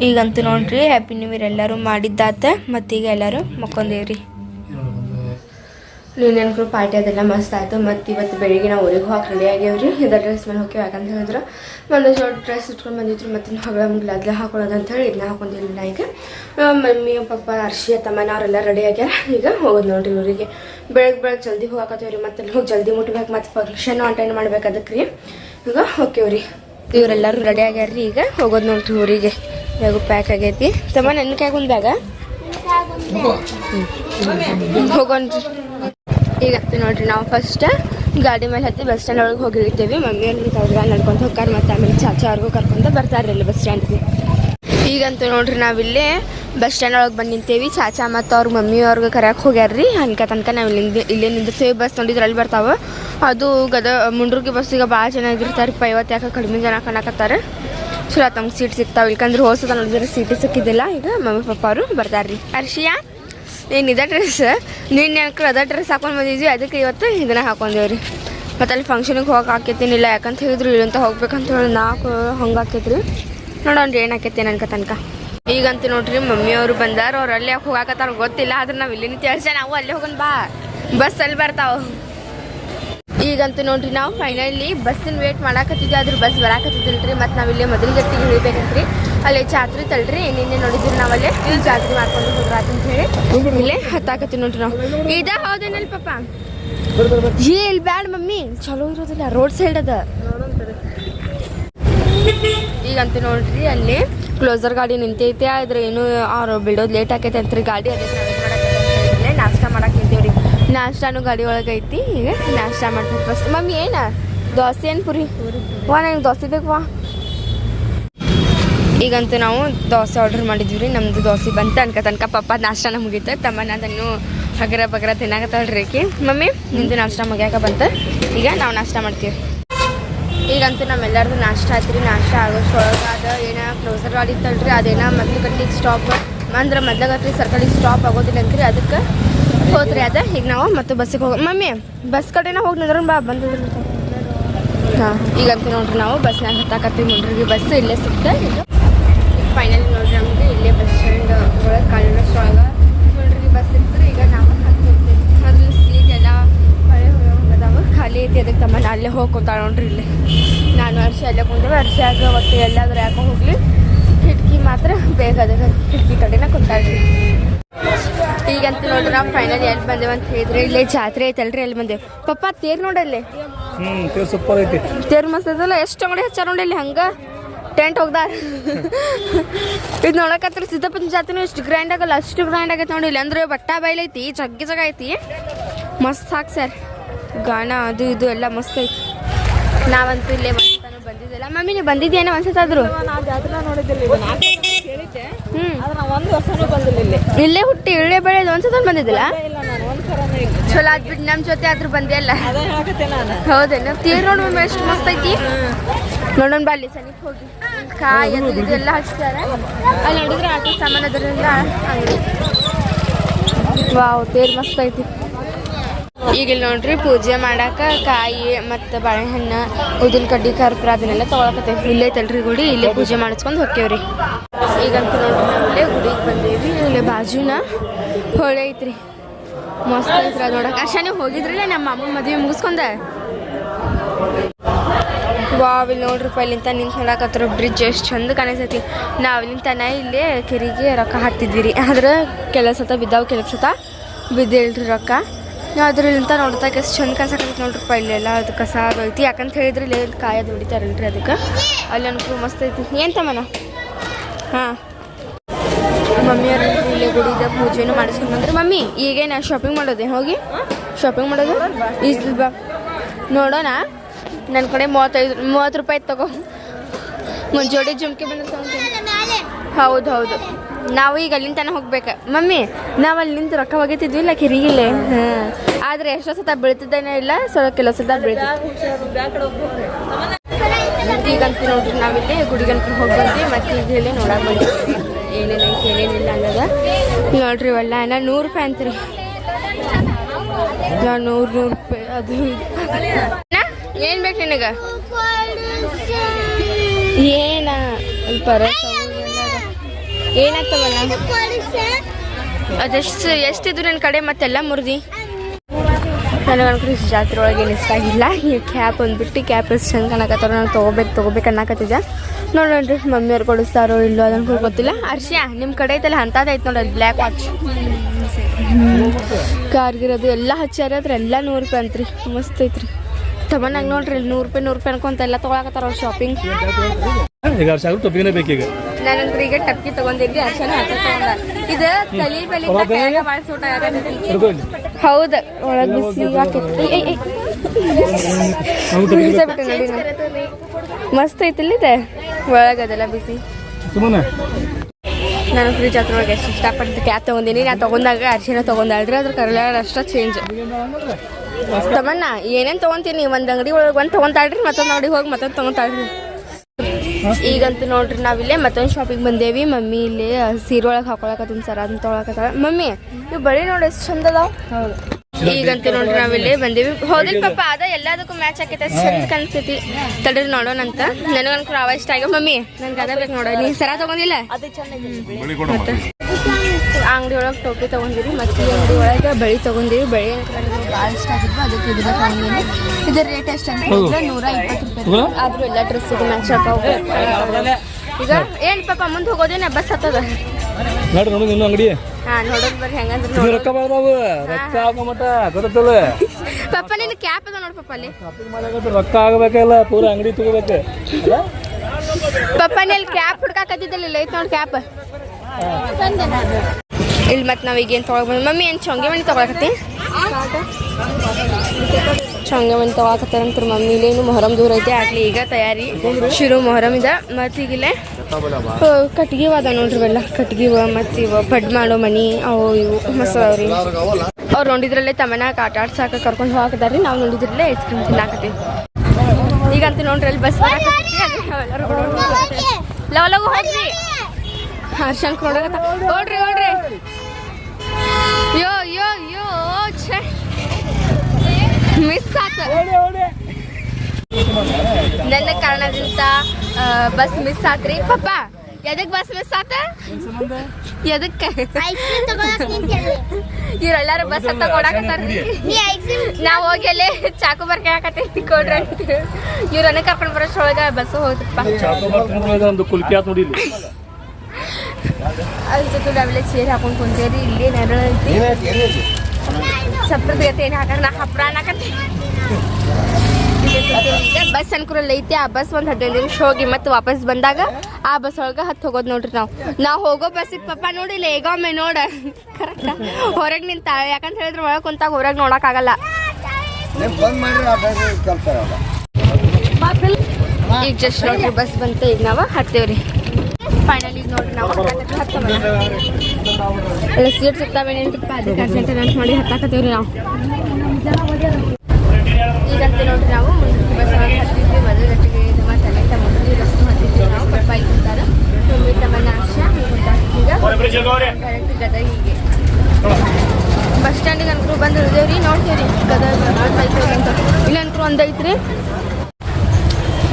ಈಗಂತೂ ನೋಡ್ರಿ ಹ್ಯಾಪಿ ನ್ಯೂ ಇಯರ್ ಎಲ್ಲರೂ ಮಾಡಿದ್ದಾತ ಮತ್ತೀಗ ಎಲ್ಲರೂ ಮಕ್ಕೊಂದೇವ್ರಿ ನೀನೇನ್ಕರು ಪಾರ್ಟಿ ಅದೆಲ್ಲ ಮಸ್ತ್ ಆಯ್ತು ಮತ್ತು ಇವತ್ತು ಬೆಳಿಗ್ಗೆ ನಾವು ಊರಿಗೆ ಹೋಗಕ್ಕೆ ರೆಡಿ ಆಗ್ಯಾವ್ರಿ ಇದ ಡ್ರೆಸ್ ಮೇಲೆ ಹೋಗಿ ಯಾಕಂತ ಹೇಳಿದ್ರೆ ಒಂದು ಶಾರ್ಟ್ ಡ್ರೆಸ್ ಇಟ್ಕೊಂಡು ಬಂದಿದ್ರು ಮತ್ತು ಹಗಳ ಮುಗ್ಲ ಅದ್ಲ ಹಾಕೊಳ್ಳೋದು ಅಂತ ಹೇಳಿ ಇದನ್ನ ಹಾಕೊಂಡಿಲ್ಲ ಈಗ. ಮಮ್ಮಿ ಪಪ್ಪ ಅರ್ಶಿ ತಮ್ಮನ ಅವರೆಲ್ಲ ರೆಡಿ ಆಗ್ಯಾರ. ಈಗ ಹೋಗೋದು ನೋಡ್ರಿ ಊರಿಗೆ. ಬೆಳಗ್ಗೆ ಬೆಳಗ್ಗೆ ಜಲ್ದಿ ಹೋಗಾಕತ್ತೀವ್ರಿ ಮತ್ತೆ ಹೋಗಿ ಜಲ್ದಿ ಮುಟ್ಬೇಕು ಮತ್ತು ಫಂಕ್ಷನ್ ಅಟೆಂಡ್ ಮಾಡ್ಬೇಕು ಅದಕ್ಕೆ ರೀ ಈಗ ಹೋಗ್ತೀವ್ರಿ ಇವರೆಲ್ಲರೂ ರೆಡಿ ಆಗ್ಯಾರ್ರಿ ಈಗ. ಹೋಗೋದು ನೋಡ್ರಿ ಊರಿಗೆ ಬೇಗ ಪ್ಯಾಕ್ ಆಗೈತಿ. ತಮ್ಮ ನನ್ನ ಕ್ಯಾಗ ಬ್ಯಾಗ ಹೋಗೋಣ್ರಿ. ಈಗ ನೋಡ್ರಿ ನಾವು ಫಸ್ಟ್ ಗಾಡಿ ಮೇಲೆ ಹತ್ತಿ ಬಸ್ ಸ್ಟ್ಯಾಂಡ್ ಒಳಗೆ ಹೋಗಿರ್ತೀವಿ. ಮಮ್ಮಿ ಅಲ್ಲಿ ತವ್ರ ನಡ್ಕೊಂತ ಹೋಗ್ತಾರೆ. ಮತ್ತೆ ಆಮೇಲೆ ಚಾಚಾ ಅವ್ರಿಗೂ ಕರ್ಕೊಂತ ಬರ್ತಾರೆ ಇಲ್ಲಿ ಬಸ್ ಸ್ಟ್ಯಾಂಡ್ಗೆ ಈಗಂತೂ ನೋಡ್ರಿ ನಾವಿಲ್ಲೇ ಬಸ್ ಸ್ಟ್ಯಾಂಡ್ ಒಳಗೆ ಬಂದು ನಿಂತೇವಿ. ಚಾಚಾ ಮತ್ತು ಅವ್ರ ಮಮ್ಮಿ ಅವ್ರಿಗೆ ಕರ್ಯಾಕೆ ರೀ ಅನ್ಕ ತನಕ ನಾವು ಇಲ್ಲಿಂದ ಇಲ್ಲೇ ನಿಂದಿರ್ತೇವೆ. ಬಸ್ ನೋಡಿದ್ರೆ ಅಲ್ಲಿ ಬರ್ತಾವೆ? ಅದು ಗದ ಮುಂಡ್ರಿಗೆ ಬಸ್ಸಿಗೆ ಭಾಳ ಜನ ಆಗಿರ್ತಾರಪ್ಪ ಇವತ್ತು ಯಾಕೆ ಕಡಿಮೆ ಜನ ಕಾಣಕತ್ತಾರೆ. ಚಲೋ ತಮ್ಗೆ ಸೀಟ್ ಸಿಗ್ತಾವೆ. ಇಲ್ಕಂದ್ರೆ ಹೋಸದ ನೋಡಿದ್ರೆ ಸೀಟ್ ಸಿಕ್ಕಿದ್ದಿಲ್ಲ. ಈಗ ಮಮ್ಮಿ, ಪಪ್ಪ ಅವರು ಬರ್ತಾರ್ರಿ. ಅರ್ಶಿಯಾ ಏನು ಇದೇ ಡ್ರೆಸ್? ನೀನು ಯಾಕೆ ಅದ ಡ್ರೆಸ್ ಹಾಕೊಂಡು ಬಂದಿದ್ವಿ? ಅದಕ್ಕೆ ಇವತ್ತು ಇದನ್ನ ಹಾಕೊಂಡೇವ್ರಿ ಮತ್ತು ಅಲ್ಲಿ ಫಂಕ್ಷನಿಗೆ ಹೋಗಕ್ಕೆ ಯಾಕಂತ ಹೇಳಿದ್ರು ಇಲ್ಲಂತ ಹೋಗ್ಬೇಕಂತ ಹೇಳಿ ನಾಲ್ಕು ಹಂಗೆ ಹಾಕೈತ್ರಿ ನೋಡೋಣ ಏನು ಹಾಕೈತಿ ನನ್ಕ ತನಕ. ಈಗಂತೂ ನೋಡ್ರಿ, ಮಮ್ಮಿ ಅವರು ಬಂದಾರ, ಅವ್ರು ಅಲ್ಲೇ ಹೋಗಾಕತ್ತಾರ ಗೊತ್ತಿಲ್ಲ, ಆದ್ರೆ ನಾವು ಇಲ್ಲಿ ನಿಂತು ನಾವು ಅಲ್ಲೇ ಹೋಗೋಣ ಬಾ. ಬಸ್ ಅಲ್ಲಿ ಬರ್ತಾವ. ಈಗಂತೂ ನೋಡ್ರಿ, ನಾವು ಫೈನಲಿ ಬಸ್ಸಿನ ವೇಟ್ ಮಾಡಾಕತ್ತಿದ್ವಿ, ಆದ್ರೆ ಬಸ್ ಬರಾಕತ್ತಿದ್ದಿಲ್ರಿ, ಮತ್ತು ನಾವು ಇಲ್ಲೇ ಮೊದಲ ಗಟ್ಟಿಗೆ ಇಳಿಬೇಕಂತ್ರಿ. ಅಲ್ಲೇ ಜಾತ್ರೆ ತಳ್ರಿ ನಿನ್ನೆ ನೋಡಿದ್ರಿ ನಾವಲ್ಲೇ ಇಲ್ಲಿ ಜಾತ್ರೆ ಮಾಡ್ಕೊಂಡು ಹೋಗ್ರಾತ್ ಅಂತ ಹೇಳಿ ಇಲ್ಲೇ ಹತ್ತಾಕತ್ತೀವಿ ನೋಡ್ರಿ ನಾವು. ಇದ ಹೌದೇನಲ್ ಪಾಪ? ಏ ಇಲ್ಲಿ ಬ್ಯಾಡ ಮಮ್ಮಿ, ಚಲೋ ಇರೋದಿಲ್ಲ ರೋಡ್ ಸೈಡ್ ಅದ. ಈಗಂತೂ ನೋಡ್ರಿ, ಅಲ್ಲಿ ಕ್ಲೋಸರ್ ಗಾಡಿ ನಿಂತೈತೆ. ಆದ್ರೆ ಏನು, ಅವ್ರು ಬಿಡೋದು ಲೇಟ್ ಆಕೈತೆ ಅಂತ ಗಾಡಿ. ಮಾಡಕ್ಕೆ ನಾಷ್ಟ ಮಾಡಕ್ಕೆ ನಿಂತೀವ್ರಿ. ನಾಷ್ಟಾನು ಗಾಡಿ ಒಳಗೆ ಐತಿ ಈಗ ನಾಷ್ಟ ಮಾಡ್ತೀವಿ ಫಸ್ಟ್ ಮಮ್ಮಿ, ಏನ? ದೋಸೆ ಏನು ಪುರಿ? ವಾ, ನಂಗೆ ದೋಸೆ ಬೇಕು, ವಾ. ಈಗಂತೂ ನಾವು ದೋಸೆ ಆರ್ಡರ್ ಮಾಡಿದ್ವಿ ರೀ. ನಮ್ದು ದೋಸೆ ಬಂತು ಅನ್ಕ ತನಕ ಪಪ್ಪ ನಾಷ್ಟಾನ ಮುಗೀತು. ತಮ್ಮನ ಅದನ್ನು ಹಗರ ಬಗರ ತಿನ್ನಾಕತ್ತಾಳ್ರಿ ಮಮ್ಮಿ, ನಿಂದು ನಾಷ್ಟ ಮುಗಿಯಾಕ ಬಂತ? ಈಗ ನಾವು ನಾಷ್ಟ ಮಾಡ್ತೀವಿ. ಈಗಂತೂ ನಮ್ಮೆಲ್ಲರದು ನಾಷ್ಟ ಆಯ್ತು ರೀ. ನಾಷ್ಟ ಆಗೋಷ್ಟೊಳಗೆ ಅದು ಏನೋ ಕ್ಲೋಸರ್ ಗಾಡಿ ಇತ್ತಲ್ರಿ ಅದೇನ ಮೊದ್ಲು ಕಟ್ಟಿಗೆ ಸ್ಟಾಪ್ ಅಂದ್ರೆ ಮೊದ್ಲಾಗತ್ರಿ ಸರ್ಕಲಿಗೆ ಸ್ಟಾಪ್ ಆಗೋದಿಲ್ಲ ಅಂತ್ರಿ. ಅದಕ್ಕೆ ಹೋದ್ರಿ ಅದ. ಈಗ ನಾವು ಮತ್ತೆ ಬಸ್ಸಿಗೆ ಹೋಗ ಮಮ್ಮಿ ಬಸ್ ಕಡೆನ ಹೋಗಿ ಬಾ. ಬಂದಿದ್ರಿ ಹಾಂ, ಈಗಂತೂ ನೋಡ್ರಿ ನಾವು ಬಸ್ನಾಗ ಹತ್ತಾಕತ್ತೀವಿ ನೋಡ್ರಿ ಬಸ್ ಇಲ್ಲೇ ಸಿಕ್ತ ಈಗ ಫೈನಲ್ ನೋಡ್ರಿ ನಮ್ಗೆ ಇಲ್ಲೇ ಬಸ್ ಸ್ಟ್ಯಾಂಡ್ ಒಳಗೆ ಕಾಲಿನ ಒಳಗೆ. ನೋಡ್ರಿ ಬಸ್ ಇರ್ತದೆ ಈಗ ನಾವು ಹೋಗ್ತೀವಿ. ಅದ್ರಲ್ಲಿ ಸೀಟ್ ಎಲ್ಲ ಹೊಳೆ ಹೋಗದಾವ. ಖಾಲಿ ಐತಿ ಅದಕ್ಕೆ ತಮ್ಮ ಅಲ್ಲೇ ಹೋಗಿ ಕೂತಾಳ ನೋಡ್ರಿ. ವರ್ಷಾಗ ಒಟ್ಟು ಎಲ್ಲಾದ್ರೂ ಯಾಕೋ ಹೋಗ್ಲಿ. ಕಿಟಕಿ ಮಾತ್ರ ಬೇಗ ಅದ ಕಿಟಕಿ ಕಡೆನ ಕುಂತಾಳ್ರಿ ಈಗಂತೂ ನೋಡ್ರಿ ನಾವು ಫೈನಲ್ ಎಲ್ಲಿ ಬಂದೇವೆ ಅಂತ ಹೇಳಿದ್ರೆ ಇಲ್ಲಿ ಜಾತ್ರೆ ಐತಲ್ರಿ ಅಲ್ಲಿ ಬಂದೇವೆ. ಪಪ್ಪ ತೇರ್ ನೋಡಲ್ಲಿ ಸೂಪರ್ ಐತಿ. ತೇರ್ ಮಸ್ತ್ ಎಷ್ಟು ಅಂಗಡಿ ಹಚ್ಚಾರ ನೋಡಿ ಇಲ್ಲಿ ಹಂಗ. ಟೆಂಟ್ ಹೋಗ್ದಾರ. ಇದು ನೋಡಕತ್ರ ಸಿದ್ದಪ್ಪನ ಜಾತ್ರೆ ಎಷ್ಟು ಗ್ರ್ಯಾಂಡ್ ಆಗಲ್ಲ ಅಷ್ಟು ಗ್ರ್ಯಾಂಡ್ ಆಗೈತೆ ನೋಡಿ ಇಲ್ಲಿ. ಅಂದ್ರೆ ಬಟ್ಟ ಬಾಯ್ಲೈತಿ ಜಗ್ಗಿ ಜಗ ಐತಿ. ಮಸ್ತ್ ಹಾಕ್ ಸರ್ ಗಾಣ ಅದು ಇದು ಎಲ್ಲ ಮಸ್ತ್ ಐತಿ. ನಾವಂತೂ ಇಲ್ಲೇ ಬಂದಿದ್ದಿಲ್ಲ ಮಮ್ಮಿ ನೀವು ಬಂದಿದ್ಯಾನ ಒಂದ್ಸತಾದ್ರು ನಾ ಜಾತ್ರೆ ನೋಡಿದ್ದಿಲ್ಲ ಇದು ನಾಲ್ಕು ಹ್ಞೂ ಆದ್ರೆ ಒಂದು ವರ್ಷನೂ ಬಂದಿಲ್ಲ ಇಲ್ಲಿ. ಹುಟ್ಟಿ ಇಲ್ಲೇ ಬೆಳೆದು ಒಂದ್ಸತ ಬಂದಿದ್ದಿಲ್ಲ? ಚಲೋ ಆದ್ಬಿಟ್ಟು ನಮ್ಮ ಜೊತೆ ಆದ್ರೂ ಬಂದೇ ಅಲ್ಲ ಹೌದೇನು ತೀರ್ ನೋಡ್ ಮಮ್ಮಿ ಎಷ್ಟು ಮಸ್ತ್ ಐತಿ. ನೋಡೋಣ ಬಾ ಅಲ್ಲಿ ಸನಿಪ್ ಹೋಗಿ. ಕಾಯಿ ಅದು ಇದೆಲ್ಲ ಹಚ್ತಾರೆ. ಅಲ್ಲಿ ನೋಡಿದ್ರೆ ಆಟ ಸಾಮಾನು ಅದರಿಂದ ಅಂಗಡಿ. ವಾವ್ ತೇರ್ ಮಸ್ತ್ ಐತಿ. ಈಗ ಇಲ್ಲಿ ನೋಡ್ರಿ ಪೂಜೆ ಮಾಡಾಕ ಕಾಯಿ ಮತ್ತು ಬಾಳೆಹಣ್ಣು ಉದಿನ ಕಡ್ಡಿ ಕರ್ಪೂರ ಅದನ್ನೆಲ್ಲ ತೊಗೊಳಕತ್ತೇವೆ. ಇಲ್ಲೇ ಐತಲ್ರಿ ಗುಡಿ, ಇಲ್ಲೇ ಪೂಜೆ ಮಾಡಿಸ್ಕೊಂಡು ಹೋಗ್ತೇವ್ರಿ ಈಗಂತೂ ನೋಡ್ರಿ ಇಲ್ಲೇ ಗುಡಿಗೆ ಬಂದೇವಿ, ಇಲ್ಲೇ ಬಾಜುನ ಹೊಳೆ ಐತ್ರಿ. ಮಸ್ತ್ ಐತ್ರಿ ನೋಡಕ್ಕೆ ಅಷ್ಟ ನೀವು ಹೋಗಿದ್ರಲ್ಲ ನಮ್ಮ ಅಮ್ಮ ಮದುವೆ ಮುಗಿಸ್ಕೊಂಡ? ವಾವ್, ಇಲ್ಲಿ ನೋಡ್ರಿ ಇಲ್ಲಿಂದ ನಿಂತು ನೋಡಕತ್ತಾರ ಬ್ರಿಡ್ಜ್ ಎಷ್ಟು ಚಂದ ಕಾಣಿಸ್ತೈತಿ ನಾವು ಇಲ್ಲಿಂತನ ಇಲ್ಲೇ ಕೆರಿಗೆ ರೊಕ್ಕ ಹಾಕ್ತಿದ್ವಿ ರೀ ಆದ್ರೆ ಕೆಲಸತ ಸತ ಬಿದ್ದಾವ, ಕೆಲಸ ಸತ ಬಿದ್ದಿಲ್ರಿ ರೊಕ್ಕ. ನಾವು ಅದ್ರಲ್ಲಿಂತ ನೋಡ್ದಾಗ ಎಷ್ಟು ಚಂದ ಕಾಣಿಸಕತ್ತೈತಿ ನೋಡ್ರಿಪ್ಪ ಇಲ್ಲೆಲ್ಲ. ಅದು ಕಸ ಆಗೈತಿ ಯಾಕಂತ ಹೇಳಿದ್ರೆ ಇಲ್ಲೇ ಕಾಯೋದು ಹೊಡಿತಾರಲ್ರಿ ಅದಕ್ಕೆ? ಅಲ್ಲಿ ಅನ್ಕೂಲ ಮಸ್ತ್ ಐತಿ. ಏನು ತಮ್ಮನ ಹಾಂ. ಮಮ್ಮಿಯವರು ಇಲ್ಲೇ ಗುಡಿದ ಪೂಜೆನೂ ಮಾಡಿಸ್ಕೊಂಡು ಬಂದ್ರೆ. ಮಮ್ಮಿ, ಈಗೇನ ಶಾಪಿಂಗ್ ಮಾಡೋದೆ? ಹೋಗಿ? ಶಾಪಿಂಗ್ ಮಾಡೋದು? ಇಸ್ ಬಾ. ನೋಡೋಣ. ನನ್ನ ಕಡೆ ಮೂವತ್ತೈದು, ಮೂವತ್ತು ರೂಪಾಯಿ ತಗೋ. ಒಂದು ಜೋಡಿ ಜುಮ್ಕಿ ಬಂದ್ರೆ ತಗೊಂತೀನಿ ಹೌದು ಹೌದು. ನಾವು ಈಗ ಅಲ್ಲಿಂದ ಹೋಗ್ಬೇಕು. ಮಮ್ಮಿ, ನಾವು ಅಲ್ಲಿ ನಿಂತು ರೊಕ್ಕ ಒಗಿತಿದ್ವಿ ಇಲ್ಲ ಕಿರಿಗಿಲ್ಲೇ ಹಾಂ ಆದರೆ ಎಷ್ಟೋ ಸತ ಬೀಳ್ತಿದ್ದೇನೆ ಇಲ್ಲ ಸ್ವಲ್ಪ ಕೆಲವು ಸತ ಬೀಳ್ತಿದ್ದೆ ಈಗಂತೂ ನೋಡ್ರಿ ನಾವಿಲ್ಲಿ ಗುಡಿಗಂತ ಹೋಗಿ ಬಂದ್ವಿ. ಮತ್ತೆ ಈಗ ಹೇಳಿ ನೋಡಕ್ ಬಂದ್ವಿ. ಏನೇನೈತಿ ಏನೇನಿಲ್ಲ ಅನ್ನೋದ. ನೋಡ್ರಿ ಒಳ್ಳೆ ನಾ ನೂರು ರೂಪಾಯಿ ಅಂತೀರಿ. ನೂರು ನೂರು ರೂಪಾಯಿ, ಅದು ಏನು ಬೇಕು ನಿನಗೆ? ಏನ? ಪರಸ ಏನಾಗ್ತವಲ್ಲ ಅದೆಷ್ಟು, ಎಷ್ಟಿದ್ರು ನನ್ನ ಕಡೆ ಮತ್ತೆಲ್ಲ ಮುರಿದಿ. ನನಗೆ ಅನ್ಕೊಂಡು ಜಾತ್ರೆ ಒಳಗೆ ಏನು ಇಷ್ಟ ಆಗಿಲ್ಲ. ಈ ಕ್ಯಾಪ್ ಅಂದ್ಬಿಟ್ಟು ಕ್ಯಾಪ್ ಎಷ್ಟು ಚಂದ ಕಾಣಕತ್ತಾರ ನಾನು ತೊಗೋಬೇಕು ತೊಗೋಬೇಕು ಅನ್ನಕತ್ತಿದ್ದೆ ನೋಡೋಣ್ರಿ ಮಮ್ಮಿಯವ್ರು ಕೊಡಿಸ್ತಾರೋ ಇಲ್ಲೋ ಅದನ್ನು ಗೊತ್ತಿಲ್ಲ. ಅರ್ಶಿಯ ನಿಮ್ಮ ಕಡೆ ಐತಲ್ಲ ಅಂಥದ್ದು ಐತೆ ನೋಡಿ ಬ್ಲ್ಯಾಕ್ ವಾಚ್ ಕಾರ್ಗಿರೋದು ಎಲ್ಲ ಹಚ್ಚಾರ ಅದ್ರ ಎಲ್ಲ ನೂರು ರೂಪಾಯಿ ಅಂತ್ರಿ. ಮಸ್ತ್ ಐತ್ರಿ. ತಮ್ಮನಾಗ ನೋಡ್ರಿ ನೂರು ರೂಪಾಯಿ ನೂರು ರೂಪಾಯಿ ಅನ್ಕೊಂತ ಎಲ್ಲ ತೊಗೊಳಕತ್ತಾರ ಅವ್ರು ಶಾಪಿಂಗ್ ಈಗ ಟೊಪ್ಪಿಗೆ ಬೇಕೀಗ? ನಾನಂದ್ರೆ ಈಗ ಟಪ್ಪಿ ತಗೊಂಡಿದ್ದೆ ಅರ್ಶನ ಹತ್ತ ತಗೊಂಡ. ಇದು ತಲಿ ಬಲಿ ಭಾಳ ಸೂಟ್ ಆಗತೈತಿ ಕರ್ಕೊ ಇಲ್ಲಿ. ಹೌದು ಒಳಗ್ ಬಿಸಿ ಬಿಟ್ಟು ನೋಡಿ. ಮಸ್ತ್ ಐತಿಲ್ಲ ಇದೆ. ಒಳಗ್ ಅದೆಲ್ಲ ಬಿಸಿ. ನಾನು ಫ್ರಿಜ್ ಹತ್ರ ಒಳಗೆ ಎಷ್ಟು ಇಷ್ಟಪಟ್ಟು ಕ್ಯಾಬ್ ತಗೊಂಡಿನಿ. ನಾ ತಗೊಂಡಾಗ ಅರ್ಶಿನ ತಗೊಂಡ್ರೆ ಅದ್ರ ಕಲರ್ ಅಷ್ಟ ಚೇಂಜ್ ತಮ್ಮಣ್ಣ ಏನೇನು ತಗೊಂತೀನಿ ಒಂದು ಅಂಗಡಿ ಒಳಗೆ ಒಂದು ತೊಗೊಂತಾಳ್ರಿ ಮತ್ತೊಂದು ಅಂಗಡಿ ಹೋಗಿ ಮತ್ತೊಂದು ತೊಗೊಂತಾಳ್ರಿ. ಈಗಂತೂ ನೋಡ್ರಿ ನಾವಿಲ್ಲೇ ಮತ್ತೊಂದು ಶಾಪಿಗೆ ಬಂದೇವಿ. ಮಮ್ಮಿ ಇಲ್ಲಿ ಸೀರೆ ಒಳಗೆ ಹಾಕೊಳಕತ್ತೀನಿ ಸರ್ ಅದನ್ನ ತೊಗೊಳಕತ್ತಾಳ ಮಮ್ಮಿ ನೀವು ಬರೀ ನೋಡಿ ಎಷ್ಟು ಚಂದ ಅದಾವ. ಈಗಂತೂ ನೋಡ್ರಿ ನಾವಿಲ್ಲೇ ಬಂದೇವಿ. ಹೋದಿಲ್ ಪಾಪ ಅದ ಎಲ್ಲದಕ್ಕೂ ಮ್ಯಾಚ್ ಆಕೈತೆ. ಚಂದ ಕನ್ಸತಿ ತಡ್ರಿ ನೋಡೋಣ ಅಂತ. ನನಗೆ ಅನ್ಕೊಂಡು ಅವ ಇಷ್ಟ ಆಗ್ಯಾವ ಮಮ್ಮಿ ನನ್ಗೆ ಅದ ಬೇಕು ನೋಡೋ. ನೀ ಸರ ತಗೊಂಡಿಲ್ಲ? ಮತ್ತೆ? ಅಂಗಡಿ ಒಳಗೆ ಟೋಪಿ ತಗೊಂಡಿರಿ ಮತ್ತೆ ಈ ಅಂಗಡಿ ಒಳಗೆ ಬಳಿ ತಗೊಂಡಿರಿ. ಬಳಿ ಭಾಳ ಇಷ್ಟ ಆಗಿದ್ವು ಅದಕ್ಕೆ ಇದನ್ನ ತೊಗೊಂಡಿನಿ ಇದರ ರೇಟ್ ಎಷ್ಟು ಅಂತ ಹೇಳಿದ್ರೆ ನೂರ ಇಪ್ಪತ್ತು ರೂಪಾಯಿ. ಆದ್ರೂ ಎಲ್ಲ ಡ್ರೆಸ್ಸಿಗೆ ಮ್ಯಾಚ್ ಹಾಕೋ ಈಗ ಏನ್ ಪಾಪ ಮುಂದೆ ಹೋಗೋದೇನ ಬಸ್ ಹತ್ತದ? ನೋಡಿ ಇನ್ನೂ ಅಂಗಡಿ. ಹಾ ನೋಡೋದ್ ಬರ್ರಿ ಹೆಂಗಂದ್ರೆ ಇದು ರೊಕ್ಕ ಬರ್ತಾವ ರೊಕ್ಕ ಆಗೋ ಮಟ ಗೊತ್ತಲ್ಲ ಪಾಪ ನಿನ್ನ ಕ್ಯಾಪ್ ಅದ ನೋಡಿ ಪಾಪ ಅಲ್ಲಿ. ರೊಕ್ಕ ಆಗಬೇಕಲ್ಲ ಪೂರ ಅಂಗಡಿ ತಗೋಬೇಕು. ಅಲ್ಲ? ಪಾಪ ನೀ ಅಲ್ಲಿ ಕ್ಯಾಪ್ ಹುಡ್ಕಾಕತ್ತಿದ್ದಲ್ಲ ಐತ್ ನೋಡ್ ಕ್ಯಾಪ್ ಇಲ್ಲಿ ಮತ್ತೆ ನಾವೀಗೇನು ತೊಗೊಳಕ್ ಬಂದ್ ಮಮ್ಮಿ ಏನು ಚೊಂಗೆ ಮಣಿ ತೊಗೊಳಕತ್ತಿ? ಚೊಂಗೆ ಮಣಿ ತೊಗೊಳಕತ್ತಾರಂತ ಮಮ್ಮಿ. ಇಲ್ಲೇನು ಮೊಹರಂ ದೂರ ಐತೆ. ಆಗ್ಲಿ ಈಗ ತಯಾರಿ ಶುರು ಮೊಹರಂ ಇದೆ. ಮತ್ತೆ ಈಗಿಲ್ಲೇ ಕಟ್ಗಿ ಅದ ನೋಡ್ರಿ ಇವೆಲ್ಲ ಕಟ್ಗಿ ಮತ್ತು ಇವ ಪಡ್ ಮಾಡೋ ಮನಿ, ಅವು ಇವು ಮಸ್ತ್ ಅದಾವ್ರಿ ಅವ್ರು ನೋಡಿದ್ರಲ್ಲೇ ತಮ್ಮನಾಗ ಆಟ ಆಡ್ಸಾಕ ಕರ್ಕೊಂಡು ಹೋಗಕತ್ತಾರ್ರಿ. ನಾವು ನೋಡಿದ್ರಲ್ಲೇ ಐಸ್ ಕ್ರೀಮ್ ತಿನ್ನಾಕತ್ತೀವಿ. ಈಗಂತೂ ನೋಡ್ರಿ ಅಲ್ಲಿ ಬಸ್ ಲಗು ಹೋಗ್ರಿ. ಹರ್ಷಂಕ್ ನೋಡಕತ್ತ ನೋಡ್ರಿ ನೋಡ್ರಿ. ಯೋ ಯೋ ಯೋ ಛೆ. ಮಿಸ್ ಆತ. ನನ್ನ ಕಾರಣದಿಂದ ಬಸ್ ಮಿಸ್ ಆತ್ರಿ. ಪಪ್ಪ, ಎದಕ್ ಬಸ್ ಮಿಸ್ ಆತ? ಎದಕ್ಕೆ? ಇವ್ರೆಲ್ಲಾರು ಬಸ್ ಅಂತ ಕೊಡಾಕತ್ತಾರ್ರಿ ನಾವ್ ಹೋಗಿ ಅಲ್ಲೇ ಚಾಕು ಬರ್ಕೆ ಹಾಕತ್ತೀವಿ ಕೊಡ್ರಿ ಇವ್ರನ್ನ ಕರ್ಕೊಂಡು ಬರೋಷ್ಟ್ರೊಳಗ ಬಸ್ ಹೋಗುತ್ತಪ್ಪ ಚಾಕೋಬಾರ್ ತಿಂದ್ರೊಳಗೆ ಒಂದು ಕುಲ್ಕಿ ಆತ್ ನೋಡಿ ಇಲ್ಲಿ ಅದ್ರ ಜೊತೆ ಚೇರ್ ಹಾಕೊಂಡು ಕುಂತೇರಿ ಇಲ್ಲಿ ಏನು ನಾ ಹಪ್ರ ಅನ್ನಕತ್ತಿ. ಈಗ ಬಸ್ ಅನ್ಕೂಲ ಐತಿ ಆ ಬಸ್ ಒಂದ್ ಹದಿನೈದು ನಿಮಿಷ ಹೋಗಿ ಮತ್ತೆ ವಾಪಸ್ ಬಂದಾಗ ಆ ಬಸ್ ಒಳಗ ಹತ್ತು ಹೋಗೋದು ನೋಡ್ರಿ ನಾವು. ನಾವು ಹೋಗೋ ಬಸ್ಸಿಗೆ ಪಪ್ಪ ನೋಡಿಲ್ಲ ಒಮ್ಮೆ ನೋಡ. ಕರೆಕ್ಟ್ ಹೊರಗೆ ನಿಂತ ಯಾಕಂತ ಹೇಳಿದ್ರೆ ಒಳಗೆ ಕುಂತಾಗ ಹೊರಗೆ ನೋಡೋಕ್ಕಾಗಲ್ಲ ಈಗ ಜಸ್ಟ್ ನೋಡ್ರಿ ಬಸ್ ಬಂತ ಈಗ ನಾವು ಹತ್ತೇವ್ರಿ. ಫೈನಲ್ ಈಗ ನೋಡ್ರಿ ನಾವು. ಎಲ್ಲ ಸೀಟ್ ಸಿಗ್ತಾವೇನೇನ್ರಿಪ್ಪ ಅದಕ್ಕೆ ಅರ್ಜೆಂಟ್ ಅನೌನ್ಸ್ ಮಾಡಿ ಹತ್ತಾಕತ್ತೇವ್ರಿ ನಾವು. ಈಗಂತ ನೋಡ್ರಿ ನಾವು ಮುಂದಕ್ಕೆ ಬಸ್ ಒಳಗೆ ಹತ್ತಿದ್ವಿ ಮೊದಲು ಗಟ್ಟಿಗೆ ಇದು ಮತ್ತೆ ಅಲ್ಲಿಂದ ಮುಂದೆ ರಸ್ತೆ ಹತ್ತಿದ್ವಿ ನಾವು ಪಪ್ಪ ಇಲ್ಲಿ ಈಗ. ಡೈರೆಕ್ಟ್ ಬಸ್ ಸ್ಟ್ಯಾಂಡಿಗೆ ಅನ್ಕರು ಬಂದು ಇಳಿದೇವ್ರಿ ನೋಡ್ತೇವ್ರಿ ಗದಗ ಬೈಕ್ ಅಂತ. ಇಲ್ಲಿ ಅನ್ಕರು ಒಂದು ಐತ್ರಿ.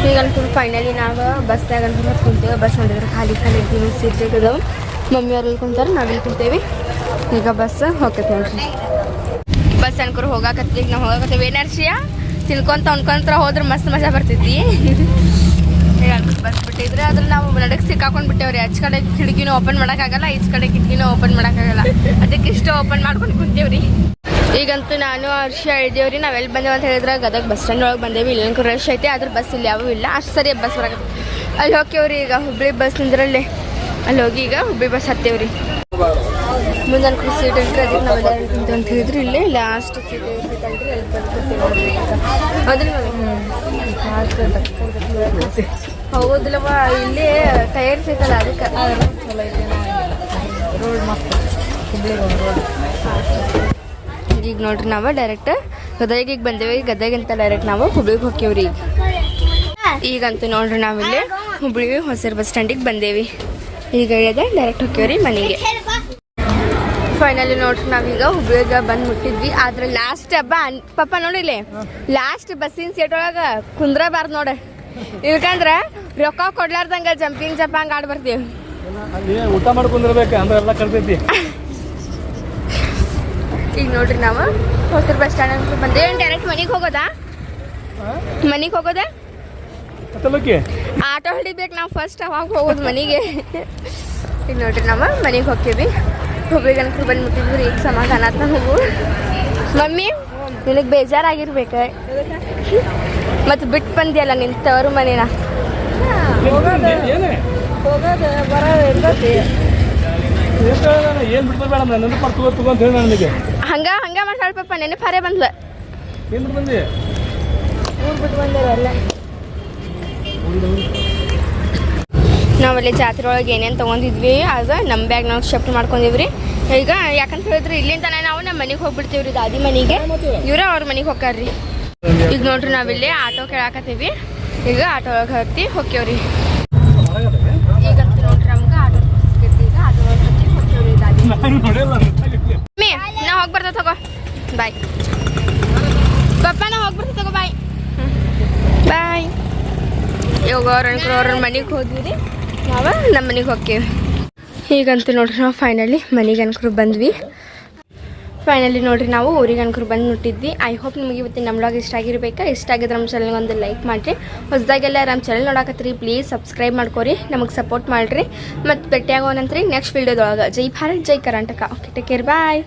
ಈಗ ಅನ್ಕೊಂಡು ಫೈನಲಿ ನಾವು ಬಸ್ದಾಗ ಅಂತ ಕುಂತೇವೆ. ಬಸ್ ನೋಡಿದ್ರೆ ಖಾಲಿ ಖಾಲಿ ಇದ್ದೀವಿ ಸೀಟ್ ಸಿಗದವು ಮಮ್ಮಿ ಅವ್ರಲ್ಲಿ ಕುಂತಾರೆ, ನಾವು ಕುಂತೇವಿ. ಈಗ ಬಸ್ ಹೋಗ್ತೈತೆ ನೋಡ್ರಿ. ಬಸ್ ಅನ್ಕರು ಹೋಗಾಕತ್ತೀವಿ ನಾವು ಹೋಗಾಕತ್ತೀವಿ. ಏನರ್ಷಿಯ ತಿನ್ಕೊಂತ ಉಣ್ಕೊಂತ ಹೋದ್ರೆ ಮಸ್ತ್ ಮಜಾ ಬರ್ತೈತಿ ಈಗ ಅನ್ಕೊಂಡು ಬಸ್ ಬಿಟ್ಟಿದ್ರೆ ಅದ್ರ ನಾವು ನಡಕ್ ಸಿಕ್ಕಾಕೊಂಡು ಬಿಟ್ಟೇವ್ರಿ. ಆಚ ಕಡೆ ಕಿಟಕಿನೂ ಓಪನ್ ಮಾಡೋಕ್ಕಾಗಲ್ಲ ಈಚ ಕಡೆ ಕಿಟಕಿನೂ ಓಪನ್ ಮಾಡೋಕ್ಕಾಗಲ್ಲ ಅದಕ್ಕೆ ಇಷ್ಟ ಓಪನ್ ಮಾಡ್ಕೊಂಡು ಕುಂತೇವ್ರಿ. ಈಗಂತೂ ನಾನು ಹರ್ಷ ಇಳಿದೇವ್ರಿ ನಾವೆಲ್ಲಿ ಬಂದೇವು ಅಂತ ಹೇಳಿದ್ರೆ ಗದಗ ಬಸ್ ಸ್ಟ್ಯಾಂಡ್ ಒಳಗೆ ಬಂದೇವಿ. ಇಲ್ಲಿ ರಶ್ ಐತೆ, ಆದ್ರೆ ಬಸ್ ಇಲ್ಲಿ ಯಾವೂ ಇಲ್ಲ. ಅಷ್ಟು ಸರಿ ಬಸ್ ಬರಕ ಅಲ್ಲಿ ಹೋಗ್ಯವ್ರಿ ಈಗ ಹುಬ್ಳಿ ಬಸ್ ನಿಂದ್ರಲ್ಲಿ. ಅಲ್ಲಿ ಹೋಗಿ ಈಗ ಹುಬ್ಳಿ ಬಸ್ ಹತ್ತೇವ್ರಿ. ಮುಂದೆ ಅನ್ಕೊಂಡು ಸೀಟ್ ಇಟ್ಟರೆ ಅದಕ್ಕೆ ನಾವು ಕುಂತು ಅಂತ ಹೇಳಿದ್ರು. ಇಲ್ಲೇ ಲಾಸ್ಟ್ ಸೀಟ್ ಇಲ್ಲಿ ಟೈರ್ ಸಿಗಲ್ಲ ಅದಕ್ಕೆ. ರೋಡ್ ಮಸ್ತ್. ಹುಬ್ಳಿ ರೋಡ್ ಈಗ ನೋಡ್ರಿ ನಾವು ಡೈರೆಕ್ಟ್ ಗದಗಿಗೆ ಬಂದೇವಿ ಗದಗಿಂತ ಡೈರೆಕ್ಟ್ ನಾವು ಹುಬ್ಳಿಗೆ ಹೋಗ್ಯವ್ರಿ ಈಗ ಈಗಂತೂ ನೋಡ್ರಿ ನಾವಿಲ್ಲಿ ಹುಬ್ಳಿಗೆ ಹೊಸ ಬಸ್ ಸ್ಟ್ಯಾಂಡಿಗೆ ಬಂದೇವಿ. ಈಗ ಹೇಳಿದೆ ಡೈರೆಕ್ಟ್ ಹೋಗ್ಯವ್ರಿ ಮನೆಗೆ. ಫೈನಲಿ ನೋಡ್ರಿ ನಾವೀಗ ಹುಬ್ಳಿಗೆ ಬಂದು ಮುಟ್ಟಿದ್ವಿ. ಆದ್ರೆ ಲಾಸ್ಟ್ ಹಬ್ಬ ಪಪ್ಪ ಪಾಪ ನೋಡಿಲಿ ಲಾಸ್ಟ್ ಬಸ್ಸಿನ ಸೀಟ್ ಒಳಗೆ ಕುಂದ್ರಬಾರ್ದು ನೋಡ. ಇಲ್ಕಂದ್ರೆ ರೊಕ್ಕ ಕೊಡ್ಲಾರ್ದಂಗ ಜಂಪಿಂಗ್ ಜಪ್ಪ ಹಂಗ ಬರ್ತೀವಿ ಊಟ ಊಟ ಮಾಡ್ಕೊಂಡಿರ್ಬೇಕು ಅಂದ್ರೆ ಎಲ್ಲ ಕಲ್ತೈತಿ ಈಗ ನೋಡ್ರಿ ನಾವು ಹೊಸರ್ ಬಸ್ ಸ್ಟ್ಯಾಂಡ್ ಅಂತ ಬಂದ್ರೆ ಡೈರೆಕ್ಟ್ ಮನೆಗೆ ಹೋಗೋದಾ? ಮನೆಗೆ ಹೋಗೋದಾ? ಆಟೋ ಹಿಡಿಬೇಕು ನಾವು ಫಸ್ಟ್ ಅವಾಗ ಹೋಗೋದು ಮನೆಗೆ. ಈಗ ನೋಡ್ರಿ ನಾವು ಮನೆಗೆ ಹೋಗ್ತೀವಿ. ಹುಬ್ಳಿ ಅನ್ಕೊಂಡು ಬಂದು ಮುಟ್ಟಿದ್ವಿ ಈಗ ಸಮಾಧಾನ ಆತ ಹೋಗು ಮಮ್ಮಿ ನಿನಗೆ ಬೇಜಾರಾಗಿರ್ಬೇಕ. ಮತ್ತು ಬಿಟ್ಟು ಬಂದಿಯಲ್ಲ ನಿನ್ ತವರು ಮನೇನ? ಏನೇ? ಹೋಗೋದು ಬರೋದು ಇರ್ತೈತಿ ಏನು ನೆನೆ ಪಾಪ ನೆನಪಾರೆ ಬಂದ್ಲ. ನಾವಲ್ಲಿ ಜಾತ್ರೆ ಒಳಗೆ ಏನೇನು ತೊಗೊಂಡಿದ್ವಿ ಅದು ನಮ್ಮ ಬ್ಯಾಗ್ ನಾವು ಶಿಫ್ಟ್ ಮಾಡ್ಕೊಂಡಿವ್ರಿ. ಈಗ ಯಾಕಂತ ಹೇಳಿದ್ರೆ ಇಲ್ಲಿಂದ ನಾವು ನಮ್ಮ ಮನೆಗೆ ಹೋಗ್ಬಿಡ್ತೀವ್ರಿ ದಾದಿ ಮನೆಗೆ. ಇವ್ರ ಅವ್ರ ಮನೆಗೆ ಹೋಗ್ತಾರ್ರಿ ಈಗ ನೋಡ್ರಿ ನಾವಿಲ್ಲಿ ಆಟೋ ಕೇಳಾಕತ್ತೀವಿ. ಈಗ ಆಟೋ ಒಳಗೆ ಹತ್ತಿ ಹೋಗ್ಯವ್ರಿ ಈಗ ನೋಡ್ರಿ ನಮ್ಗೆ ಆಟೋ ಈಗ ಆಟೋ ಒಳಗೆ ಹತ್ತಿ ಹೋಗ್ಯವ್ರಿ ದಾದಿ ನಾ ಹೋಗಿ ತಗೋ. ಬಾಯ್ ಪಪ್ಪನ ನಾ ಹೋಗಿ ಬರ್ತೇವೆ ತಗೋ ಬಾಯ್ ಬಾಯ್ ಇವಾಗ ಅವ್ರ ಅನ್ಕೊಂಡು ಅವ್ರ ಮನೆಗೆ ಹೋದ್ವಿ ರೀ ನಾವು ನಮ್ಮ ಮನೆಗೆ ಹೋಗ್ತೀವಿ ಈಗಂತೂ ನೋಡ್ರಿ ನಾವು ಫೈನಲಿ ಮನೆಗೆ ಅನ್ಕರು ಬಂದ್ವಿ. ಫೈನಲಿ ನೋಡ್ರಿ ನಾವು ಊರಿಗೆ ಅನ್ಕರು ಬಂದು ಮುಟ್ಟಿದ್ವಿ ಐ ಹೋಪ್ ನಿಮಗೆ ಇವತ್ತಿನ ನಮ್ಮ ಬ್ಲಾಗ್ ಇಷ್ಟ ಆಗಿರ್ಬೇಕಾ? ಇಷ್ಟ ಆಗಿದ್ರೆ ನಮ್ಮ ಚಾನಲ್ಗೆ ಒಂದು ಲೈಕ್ ಮಾಡಿರಿ. ಹೊಸದಾಗೆಲ್ಲ ನಮ್ಮ ಚಾನಲ್ ನೋಡಕತ್ತೀರಿ ಪ್ಲೀಸ್ ಸಬ್ಸ್ಕ್ರೈಬ್ ಮಾಡ್ಕೊರಿ. ನಮಗೆ ಸಪೋರ್ಟ್ ಮಾಡಿರಿ. ಮತ್ತು ಭೇಟಿಯಾಗೋಣಂತ್ರಿ ನೆಕ್ಸ್ಟ್ ವೀಡಿಯೋದೊಳಗೆ ಜೈ ಭಾರತ್ ಜೈ Karnataka. Okay take care bye